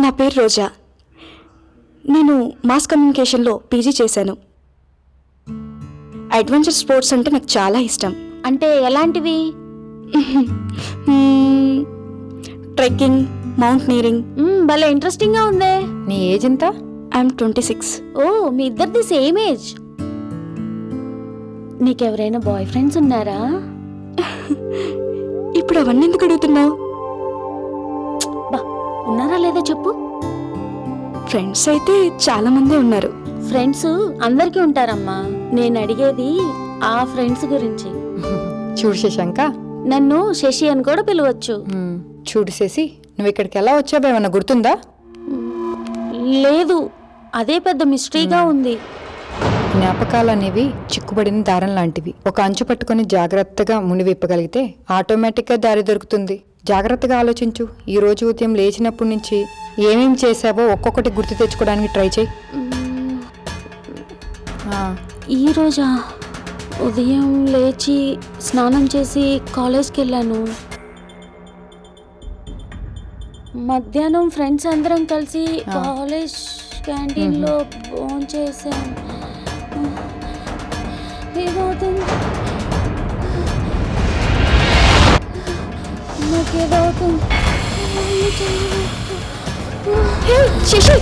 నా పేరు రోజా. నేను మాస్ కమ్యూనికేషన్లో పీజీ చేశాను. అడ్వెంచర్ స్పోర్ట్స్ అంటే నాకు చాలా ఇష్టం. అంటే ఎలాంటివి? Trekking mountaineering. భలే ఇంట్రెస్టింగ్గా ఉందే. నీ ఏజ్ ఎంత? I am twenty six. ఓ మీ ఇద్దరిది సేమ్ ఏజ్. నీకెవరైనా బాయ్ ఫ్రెండ్స్ ఉన్నారా? ఇప్పుడు అవన్నీ ఎందుకు అడుగుతున్నావు? ఉన్నారా లేదా చెప్పు? ఫ్రెండ్స్ అయితే చాలా మంది ఉన్నారు. ఫ్రెండ్స్ అందరికీ ఉంటారమ్మా. నేను అడిగేది ఆ ఫ్రెండ్స్ గురించి. చూడు శశాంక. నన్ను శశి అని కూడా పిలవచ్చు. చూడు శశి నువ్వు ఇక్కడికి ఎలా వచ్చావో ఏమన్నా గుర్తుందా? లేదు అదే పెద్ద మిస్టరీగా ఉంది. జ్ఞాపకాలు అనేవి చిక్కుబడిన దారం లాంటివి. ఒక అంచు పట్టుకొని జాగ్రత్తగా మునివిప్పగలిగితే ఆటోమేటిక్గా దారి దొరుకుతుంది. జాగ్రత్తగా ఆలోచించు. ఈ రోజు ఉదయం లేచినప్పటి నుంచి ఏమేం చేసావో ఒక్కొక్కటి గుర్తు తెచ్చుకోవడానికి ట్రై చేయి. ఈ రోజా? ఉదయం లేచి స్నానం చేసి కాలేజ్కి వెళ్ళాను మధ్యాహ్నం ఫ్రెండ్స్ అందరం కలిసి. కాలేజ్ క్యాంటీన్లో భోజనం చేసాం ఏమవుతుంది నాకేదవుతుంది శశి